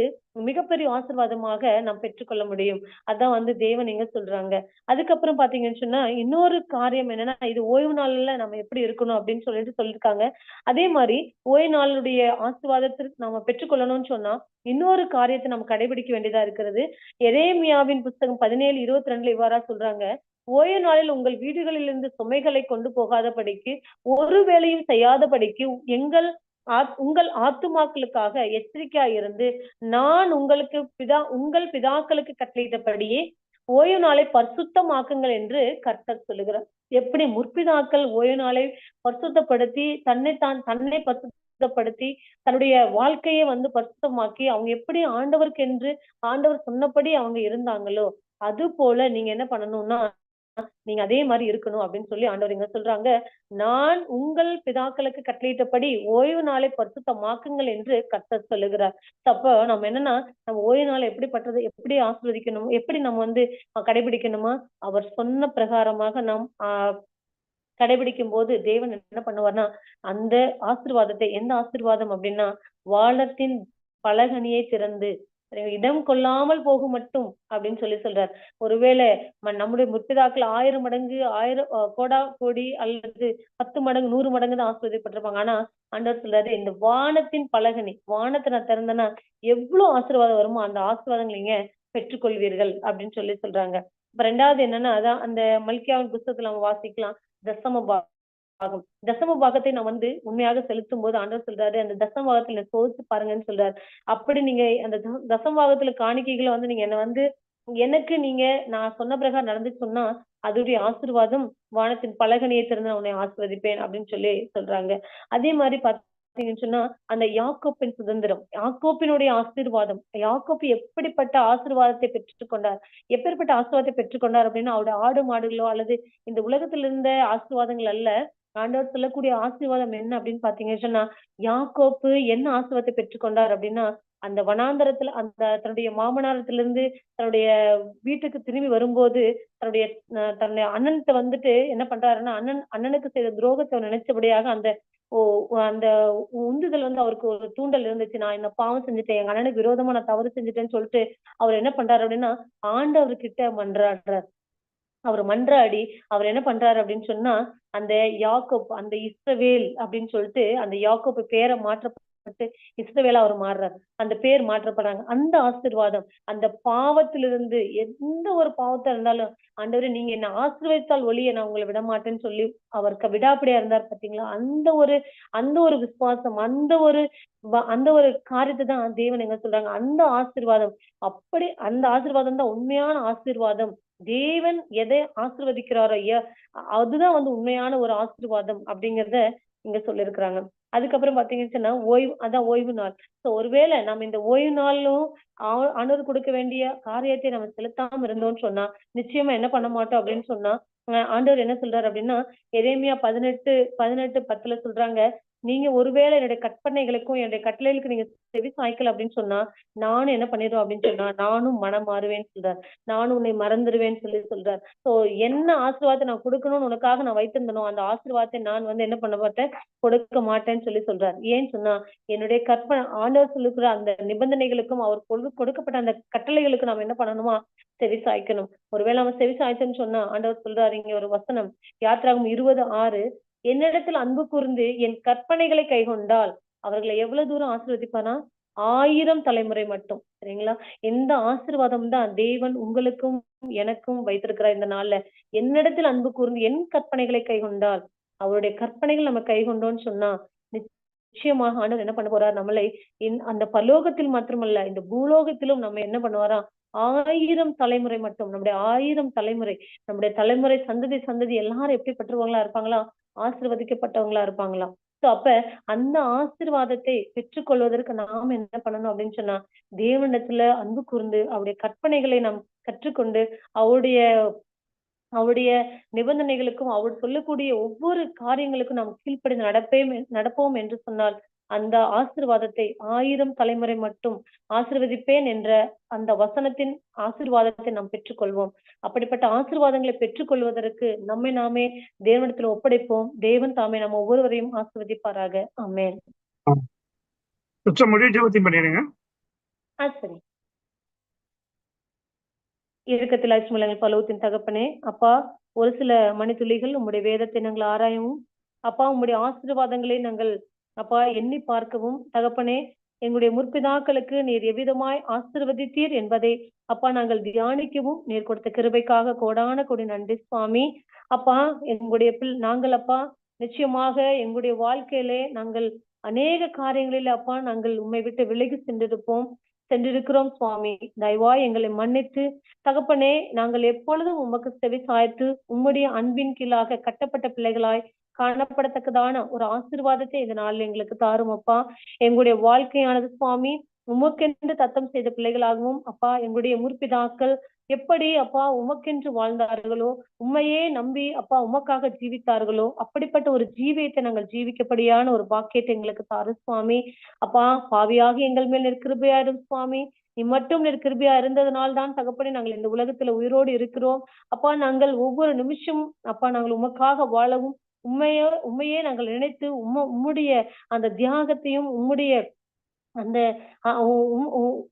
மிகப்பெரிய ஆசிர்வாதமாக நாம் பெற்றுக்கொள்ள முடியும். அதான் வந்து தேவன் எங்க சொல்றாங்க? அதுக்கப்புறம் பாத்தீங்கன்னு சொன்னா இன்னொரு காரியம் என்னன்னா இது ஓய்வு நாள்ல நம்ம எப்படி இருக்கணும் அப்படின்னு சொல்லிட்டு சொல்லியிருக்காங்க அதே மாதிரி ஓய்வு நாளுடைய ஆசிர்வாதத்திற்கு நாம பெற்றுக்கொள்ளணும்னு சொன்னா இன்னொரு காரியத்தை நம்ம கடைபிடிக்க வேண்டியதா இருக்கிறது. எரேமியாவின் புஸ்தகம் பதினேழு இருபத்தி ரெண்டுல இவ்வாறா சொல்றாங்க. ஓய்வு நாளில் உங்கள் வீடுகளிலிருந்து சுமைகளை கொண்டு போகாதபடிக்கு ஒரு வேலையும் செய்யாதபடிக்கு எங்கள் உங்கள் ஆத்துமாக்களுக்காக எச்சரிக்கையா இருந்து நான் உங்களுக்கு பிதா உங்கள் பிதாக்களுக்கு கட்டளையிட்டபடியே ஓய்வு நாளை பரிசுத்தமாக்குங்கள் என்று கர்த்தர் சொல்லுகிறார். எப்படி முற்பிதாக்கள் ஓய்வு நாளை பரிசுத்தப்படுத்தி தன்னை தான் தன்னை பரிசுத்தப்படுத்தி தன்னுடைய வாழ்க்கையை வந்து பரிசுத்தமாக்கி அவங்க எப்படி ஆண்டவருக்கு என்று ஆண்டவர் சொன்னபடி அவங்க இருந்தாங்களோ அது போல நீங்க என்ன பண்ணணும்னா நீங்க அதே மாதிரி இருக்கணும் அப்படின்னு சொல்லி ஆண்டவர் இங்க சொல்றாங்க. நான் உங்கள் பிதாக்களுக்கு கட்டளையிட்டபடி ஓய்வு நாளை பரிசுத்தமாக்குங்கள் என்று கர்த்தர் சொல்லுகிறார். அப்ப நம்ம என்னன்னா நம்ம ஓய்வு நாளை எப்படிப்பட்டது எப்படி ஆஸ்வதிக்கணும் எப்படி நம்ம வந்து கடைபிடிக்கணுமா அவர் சொன்ன பிரகாரமாக நாம் ஆஹ் கடைபிடிக்கும் போது தேவன் என்ன பண்ணுவார்னா அந்த ஆசீர்வாதத்தை எந்த ஆசீர்வாதம் அப்படின்னா வாழத்தின் பலகனியை திறந்து இடம் கொள்ளாமல் போகும் மட்டும் அப்படின்னு சொல்லி சொல்றார். ஒருவேளை நம்முடைய முற்பிதாக்கள் ஆயிரம் மடங்கு ஆயிரம் கோடா கோடி அல்லது பத்து மடங்கு நூறு மடங்கு தான் ஆசீர்வதிப்பட்டிருப்பாங்க ஆனா ஆண்டவர் சொல்றாரு இந்த வானத்தின் பலகனி வானத்தை நான் திறந்தேன்னா எவ்வளவு ஆசீர்வாதம் வருமோ அந்த ஆசீர்வாதங்கள் நீங்க பெற்றுக்கொள்வீர்கள் அப்படின்னு சொல்லி சொல்றாங்க. இப்ப ரெண்டாவது என்னன்னா அதான் அந்த மல்கியாவின் புஸ்தகத்துல நம்ம வாசிக்கலாம். தசம பாகம். தசம பாகத்தை நான் வந்து உண்மையாக செலுத்தும் போது ஆண்டவர் சொல்றாரு அந்த தசம பாகத்துல சோதிச்சு பாருங்கன்னு சொல்றாரு. அப்படி நீங்க அந்த தசம பாகத்துல காணிக்கைகளை வந்து நீங்க என்ன வந்து எனக்கு நீங்க நான் சொன்ன பிரகாரம் நடந்து சொன்னா அதோடைய ஆசீர்வாதம் வானத்தின் பலகனியை திறந்து நான் உன்னை ஆசிர்வதிப்பேன் அப்படின்னு சொல்லி சொல்றாங்க. அதே மாதிரி பாத்தீங்கன்னு சொன்னா அந்த யாக்கோப்பின் சுதந்திரம் யாக்கோப்பினுடைய ஆசீர்வாதம் யாக்கோப்பு எப்படிப்பட்ட ஆசீர்வாதத்தை பெற்றுக்கொண்டார் எப்பேற்பட்ட ஆசீர்வாதத்தை பெற்றுக்கொண்டார் அப்படின்னா அவருடைய ஆடு மாடுகளோ அல்லது இந்த உலகத்துல இருந்த ஆசீர்வாதங்கள் அல்ல ஆண்டவர் சொல்லக்கூடிய ஆசீர்வாதம் என்ன அப்படின்னு பாத்தீங்கன்னா சொன்னா யாக்கோப்பு என்ன ஆசீர்வாதத்தை பெற்றுக்கொண்டார் அப்படின்னா அந்த வனாந்தரத்துல அந்த தன்னுடைய மாமனாரத்திலிருந்து தன்னுடைய வீட்டுக்கு திரும்பி வரும்போது தன்னுடைய அஹ் தன்னுடைய அண்ணன்கிட்ட வந்துட்டு என்ன பண்றாருன்னா அண்ணன் அண்ணனுக்கு செய்த துரோகத்தை நினைச்சபடியாக அந்த ஓ அந்த உந்துதல் வந்து அவருக்கு ஒரு தூண்டல் இருந்துச்சு. நான் என்ன பாவம் செஞ்சுட்டேன் எங்க அண்ணனுக்கு விரோதமா நான் தவறு செஞ்சுட்டேன்னு சொல்லிட்டு அவர் என்ன பண்றாரு அப்படின்னா ஆண்டவர்கிட்ட மன்றாடுறார். அவர் மன்றாடி அவர் என்ன பண்றாரு அப்படின்னு சொன்னா அந்த யாக்கோப் அந்த இஸ்ரவேல் அப்படின்னு சொல்லிட்டு அந்த யாக்கோப்பு பேரை மாற்றப்பட்டு இஸ்ரவேலா அவர் மாறுறாரு. அந்த பேர் மாற்றப்படுறாங்க. அந்த ஆசீர்வாதம் அந்த பாவத்திலிருந்து எந்த ஒரு பாவத்தா இருந்தாலும் ஆண்டவரே நீங்க என்ன ஆசிர்வதித்தால் ஒளிய நான் உங்களை விட மாட்டேன்னு சொல்லி அவருக்கு விடாப்படியா இருந்தார் பாத்தீங்களா? அந்த ஒரு அந்த ஒரு விசுவாசம் அந்த ஒரு வ- அந்த ஒரு காரியத்தை தான் தேவன் எங்க சொல்றாங்க. அந்த ஆசிர்வாதம் அப்படி அந்த ஆசிர்வாதம் தான் உண்மையான ஆசிர்வாதம். தேவன் எதை ஆசிர்வதிக்கிறாரோ ஐயா? அதுதான் வந்து உண்மையான ஒரு ஆசீர்வாதம் அப்படிங்கறத இங்க சொல்லியிருக்கிறாங்க. அதுக்கப்புறம் பாத்தீங்கன்னு சொன்னா ஓய்வு அதான் ஓய்வு நாள். சோ ஒருவேளை நம்ம இந்த ஓய்வு நாளும் ஆ- ஆண்டவர் கொடுக்க வேண்டிய காரியத்தை நம்ம செலுத்தாம இருந்தோம்னு சொன்னா நிச்சயமா என்ன பண்ண மாட்டோம் அப்படின்னு சொன்னா ஆண்டவர் என்ன சொல்றாரு அப்படின்னா எரேமியா பதினெட்டு பதினெட்டு பத்துல சொல்றாங்க நீங்க ஒருவேளை என்னுடைய கற்பனைகளுக்கும் என்னுடைய கட்டளைகளுக்கு நீங்க செவி சாய்க்கல அப்படின்னு சொன்னா நானும் என்ன பண்ணிடுவோம் அப்படின்னு சொன்னா நானும் மனம் மாறுவேன்னு சொல்றார். நானும் உன்னை மறந்துடுவேன்னு சொல்லி சொல்றார். சோ என்ன ஆசீர்வாதத்தை நான் கொடுக்கணும்னு உனக்காக நான் வைத்திருந்தனோ அந்த ஆசீர்வாதத்தை நான் வந்து என்ன பண்ண மாட்டேன்? கொடுக்க மாட்டேன்னு சொல்லி சொல்றார். ஏன்னு சொன்னா என்னுடைய கற்பனை ஆண்டவர் சொல்லுக்கிற அந்த நிபந்தனைகளுக்கும் அவர் கொடு- கொடுக்கப்பட்ட அந்த கட்டளைகளுக்கு நாம் என்ன பண்ணணுமா? செவி சாய்க்கணும். ஒருவேளை அவன் செவி சாய்ச்சன்னு சொன்னா ஆண்டவர் சொல்றாரு இங்க ஒரு வசனம். யாத்திராகும் இருபது ஆறு என்னிடத்தில் அன்பு கூர்ந்து என் கற்பனைகளை கைகொண்டால் அவர்களை எவ்வளவு தூரம் ஆசீர்வதிப்பானா? ஆயிரம் தலைமுறை மட்டும். சரிங்களா? எந்த ஆசிர்வாதம் தான் தேவன் உங்களுக்கும் எனக்கும் வைத்திருக்கிறார் இந்த நாள்ல. என்னிடத்தில் அன்பு கூர்ந்து என் கற்பனைகளை கைகொண்டால் அவருடைய கற்பனைகள் நம்ம கைகொண்டோம்னு சொன்னா நிச்சயமாக ஆண்டவர் என்ன பண்ண போறார்? நம்மளை அந்த பலோகத்தில் மாத்திரமல்ல இந்த பூலோகத்திலும் நம்ம என்ன பண்ணுவாராம் ஆயிரம் தலைமுறை மட்டும். நம்முடைய ஆயிரம் தலைமுறை நம்முடைய தலைமுறை சந்ததி சந்ததி எல்லாரும் எப்படி பெற்றுவாங்களா இருப்பாங்களா? ஆசிர்வதிக்கப்பட்டவங்களா இருப்பாங்களா அப்ப அந்த ஆசீர்வாதத்தை பெற்றுக்கொள்வதற்கு நாம் என்ன பண்ணணும் அப்படின்னு சொன்னா தேவனிடத்துல அன்பு கூர்ந்து அவருடைய கற்பனைகளை நாம் கற்றுக்கொண்டு அவருடைய அவருடைய நிபந்தனைகளுக்கும் அவர் சொல்லக்கூடிய ஒவ்வொரு காரியங்களுக்கும் நாம் கீழ்ப்படிந்து நடப்பே நடப்போம் என்று சொன்னால் அந்த ஆசீர்வாதத்தை ஆயிரம் தலைமுறை மட்டும் ஆசீர்வதிப்பேன் என்ற அந்த வசனத்தின் ஆசீர்வாதத்தை நாம் பெற்றுக்கொள்வோம். அப்படிப்பட்ட ஆசீர்வாதங்களை பெற்றுக்கொள்வதற்கு நம்மை நாமே தேவனிடத்தில் ஒப்படைப்போம். தேவன் தாமே நம்ம ஒவ்வொருவரையும் ஆசீர்வதிப்பாராக. ஆமென். பண்ணிடுங்க. ஆ சரி. இறுக்கத்தில் அச்சுமலங்கள் பலவத்தின் தகப்பனே அப்பா ஒரு சில மணித்துளிகள் உம்முடைய வேதத்தை நாங்கள் ஆராயவும். அப்பா உம்முடைய ஆசீர்வாதங்களை நாங்கள் அப்பா எண்ணி பார்க்கவும் தகப்பனே எங்களுடைய முற்பிதாக்களுக்கு நீர் எவ்விதமாய் ஆசிர்வதித்தீர் என்பதை அப்பா நாங்கள் தியானிக்கவும் நீர் கொடுத்த கிருபைக்காக கோடான கொடி நன்றி சுவாமி. அப்பா எங்களுடைய பிள் நாங்கள் அப்பா நிச்சயமாக எங்களுடைய வாழ்க்கையிலே நாங்கள் அநேக காரியங்களில் அப்பா நாங்கள் உம்மை விட்டு விலகி சென்றிருப்போம் சென்றிருக்கிறோம் சுவாமி. தயவாய் எங்களை மன்னித்து தகப்பனே நாங்கள் எப்பொழுதும் உமக்கு செவி சாய்த்து உம்முடைய அன்பின் கீழாக கட்டப்பட்ட பிள்ளைகளாய் காணப்படத்தக்கதான ஒரு ஆசிர்வாதத்தை இந்த எங்களுக்கு தாரும் அப்பா. எங்களுடைய வாழ்க்கையானது சுவாமி உமக்கென்று தத்தம் செய்த பிள்ளைகளாகவும் அப்பா. எங்களுடைய முற்பிதாக்கள் எப்படி அப்பா உமக்கென்று வாழ்ந்தார்களோ உண்மையே நம்பி அப்பா உமக்காக ஜீவித்தார்களோ அப்படிப்பட்ட ஒரு ஜீவியத்தை நாங்கள் ஜீவிக்கப்படியான ஒரு பாக்கியத்தை எங்களுக்கு தாரு சுவாமி. அப்பா பாவியாக எங்கள் மேல் நிற்கிருபையா இருக்கும் சுவாமி. நீ மட்டும் நிற்கிருபையா இருந்ததுனால் தான் தகப்படி நாங்கள் இந்த உலகத்துல உயிரோடு இருக்கிறோம். அப்பா நாங்கள் ஒவ்வொரு நிமிஷம் அப்பா நாங்கள் உமக்காக வாழவும் உண்மையோ உண்மையே நாங்கள் நினைத்து உம்ம உம்முடைய அந்த தியாகத்தையும் உம்முடைய அந்த அஹ் உ-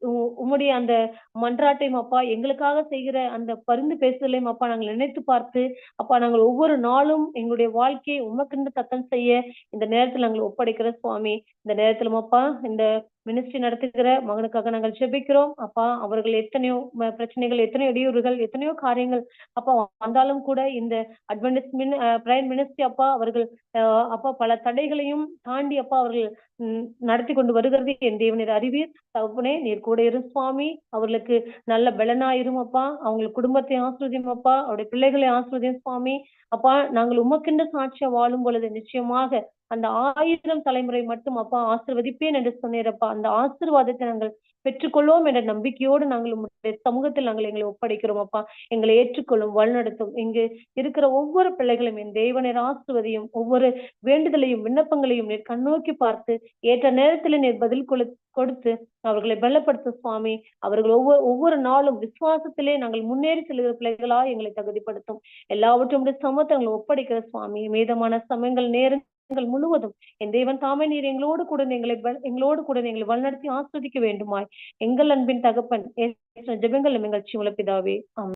உ- உம்முடைய அந்த மன்றாட்டையும் அப்பா எங்களுக்காக செய்கிற அந்த பரிந்து பேசுதலையும் அப்பா நாங்கள் நினைத்து பார்த்து அப்பா நாங்கள் ஒவ்வொரு நாளும் எங்களுடைய வாழ்க்கையை உமக்கென்று தத்தம் செய்ய இந்த நேரத்தில் நாங்கள் ஒப்படைக்கிற சுவாமி. இந்த நேரத்திலும் அப்பா இந்த மினிஸ்ட்ரி நடத்துகிற மகனுக்காக நாங்கள் செபிக்கிறோம். அப்பா அவர்கள் எத்தனையோ பிரச்சனைகள் எத்தனையோ இடையூறுகள் எத்தனையோ காரியங்கள் அப்பா வந்தாலும் கூட இந்த அட்வென்டிஸ் மின் பிரைம் மினிஸ்ட்ரி அப்பா அவர்கள் அஹ், அப்பா பல தடைகளையும் தாண்டி அப்பா அவர்கள் நடத்தி கொண்டு வருகிறது. என் தேவனர் அறிவீர். தகப்பனே நீர் கூட இரு சுவாமி. அவர்களுக்கு நல்ல பலனாயிரும் அப்பா. அவங்களுக்கு குடும்பத்தை ஆசிரியம் அப்பா. அவருடைய பிள்ளைகளை ஆசிரியம் சுவாமி. அப்பா நாங்கள் உமக்கென்று சாட்சியா வாழும் பொழுது நிச்சயமாக அந்த ஆயிரம் தலைமுறை மட்டும் அப்பா ஆசிர்வதிப்பேன் என்று சொன்னீரப்பா அந்த ஆசிர்வாதத்தை நாங்கள் பெற்றுக்கொள்வோம் என்ற நம்பிக்கையோடு நாங்கள் உங்களுடைய சமூகத்தில் நாங்கள் எங்களை ஒப்படைக்கிறோம் அப்பா. எங்களை ஏற்றுக்கொள்ளும் வழிநடத்தும். இங்கு இருக்கிற ஒவ்வொரு பிள்ளைகளும் என் தேவனர் ஆசிர்வதியும் ஒவ்வொரு வேண்டுதலையும் விண்ணப்பங்களையும் நீர் கண்ணோக்கி பார்த்து ஏற்ற நேரத்தில் நீர் பதில் கொடு கொடுத்து அவர்களை பலப்படுத்த சுவாமி. அவர்கள் ஒவ்வொரு ஒவ்வொரு நாளும் விசுவாசத்திலே நாங்கள் முன்னேறி செல்கிற பிள்ளைகளா எங்களை தகுதிப்படுத்தும். எல்லாவற்றும் சமத்தங்களை ஒப்படைக்கிற சுவாமி. மீதமான சமயங்கள் நேரம் நேரங்கள் முழுவதும் என் தேவன் தாமே நீர் எங்களோடு கூட எங்களை எங்களோடு கூட எங்களை வழிநடத்தி ஆஸ்வதிக்க வேண்டுமாய். எங்கள் அன்பின் தகப்பன் ஜெபங்கள் எங்கள் சிவல பிதாவே.